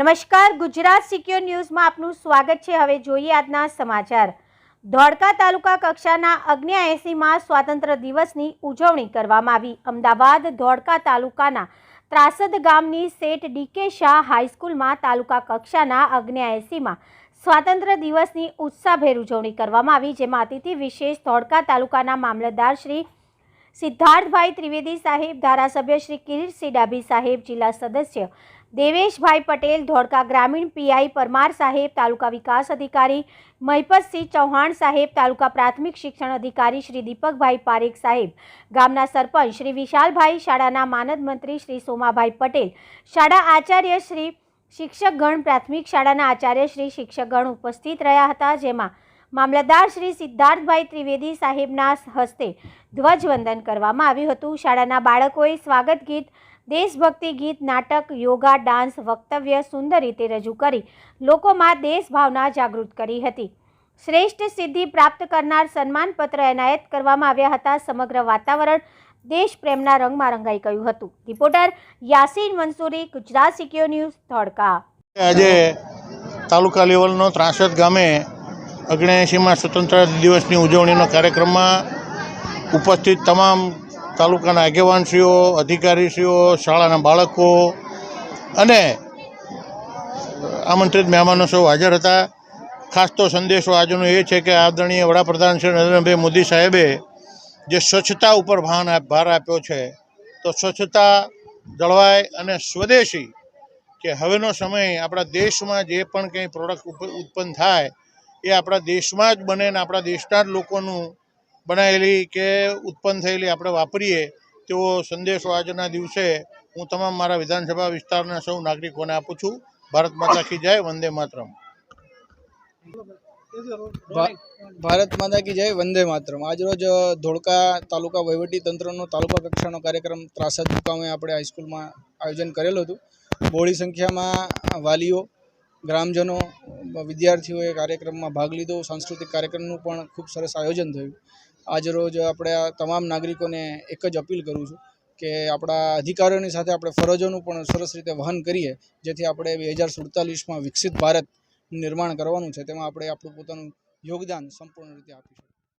નમસ્કાર, ગુજરાત સિક્યોર ન્યૂઝમાં આપનું સ્વાગત છે. હવે જોઈએ આજના સમાચાર. ધોળકા તાલુકા કક્ષાના અગ્નિ એસીમાં સ્વાતંત્ર્ય દિવસની ઉજવણી કરવામાં આવી. અમદાવાદ ધોળકા તાલુકાના ત્રાસદ ગામની સેઠ ડીકે શાહ હાઈસ્કૂલમાં તાલુકા કક્ષાના અગ્નિ એસીમાં સ્વાતંત્ર્ય દિવસની ઉત્સાહભેર ઉજવણી કરવામાં આવી. જેમાં અતિથિ વિશેષ ધોળકા તાલુકાના મામલતદાર શ્રી સિદ્ધાર્થભાઈ ત્રિવેદી સાહેબ, ધારાસભ્ય શ્રી કિરીટસિંહ ડાભી સાહેબ, જિલ્લા સદસ્ય દેવેશભાઈ પટેલ, ધોળકા ગ્રામીણ પીઆઈ પરમાર સાહેબ, તાલુકા વિકાસ અધિકારી મહિપતસિંહ ચૌહાણ સાહેબ, તાલુકા પ્રાથમિક શિક્ષણ અધિકારી શ્રી દીપકભાઈ પારેખ સાહેબ, ગામના સરપંચ શ્રી વિશાલભાઈ શાળાના માનદ મંત્રી શ્રી સોમાભાઈ પટેલ, શાળા આચાર્ય શ્રી શિક્ષકગણ પ્રાથમિક શાળાના આચાર્ય શ્રી શિક્ષકગણ ઉપસ્થિત રહ્યા હતા, જેમાં મામલતદાર શ્રી સિદ્ધાર્થભાઈ ત્રિવેદી સાહેબના હસ્તે ધ્વજવંદન કરવામાં આવ્યું હતું. શાળાના બાળકોએ સ્વાગત ગીત, દેશભક્તિ ગીત, નાટક, યોગા, ડાન્સ, વક્તવ્ય સુંદર રીતે રજૂ કરી લોકોમાં દેશભાવના જાગૃત કરી હતી. શ્રેષ્ઠ સિદ્ધિ પ્રાપ્ત કરનાર સન્માનપત્ર એનાયત કરવામાં આવ્યા હતા. સમગ્ર વાતાવરણ દેશ પ્રેમના રંગમાં રંગાઈ ગયું હતું. રિપોર્ટર યાસીન મંસૂરી, ગુજરાત સિક્યો ન્યૂઝ, ધોળકા. આજે તાલુકા લેવલનો ત્રાસદ ગામે અગ્નેસીમાં સ્વતંત્ર દિવસની ઉજવણીનો કાર્યક્રમમાં ઉપસ્થિત તમામ તાલુકાના આગેવાનશ્રીઓ, અધિકારીશ્રીઓ, શાળાના બાળકો અને આમંત્રિત મહેમાનો સૌ હાજર હતા. ખાસ તો સંદેશો આજનો એ છે કે આદરણીય વડાપ્રધાન શ્રી નરેન્દ્રભાઈ મોદી સાહેબે જે સ્વચ્છતા ઉપર ભાન ભાર આપ્યો છે, તો સ્વચ્છતા જળવાય અને સ્વદેશી કે હવેનો સમય આપણા દેશમાં જે પણ કંઈ પ્રોડક્ટ ઉત્પન્ન થાય એ આપણા દેશમાં જ બને ને આપણા દેશના જ લોકોનું બનાવેલી કે ઉત્પન્ન થયેલી આપણે વાપરીએ તેવો સંદેશો આજના દિવસે હું તમામ મારા વિધાનસભા વિસ્તારના સૌ નાગરિકોને આપું છું. ભારત માતા કી જય, વંદે માતરમ. ભારત માતા કી જય, વંદે માતરમ. આજરોજ ધોળકા તાલુકા વહીવટી તંત્રનો તાલુકા કક્ષાનો કાર્યક્રમ ત્રાસદ મુકામે આપણે હાઈસ્કૂલમાં આયોજન કરેલું હતું. બહોળી સંખ્યામાં વાલીઓ ગ્રામજનો, વિદ્યાર્થીઓએ કાર્યક્રમમાં ભાગ લીધો. સાંસ્કૃતિક કાર્યક્રમનું પણ ખૂબ સરસ આયોજન થયું. આજરોજ આપણે આ તમામ નાગરિકોને એક જ અપીલ કરું છું કે આપણા અધિકારોની સાથે આપણે ફરજોનું પણ સરસ રીતે વહન કરીએ, જેથી આપણે બે હજાર સુડતાલીસમાં વિકસિત ભારત નિર્માણ કરવાનું છે. તેમાં આપણે આપણું પોતાનું યોગદાન સંપૂર્ણ રીતે આપીશું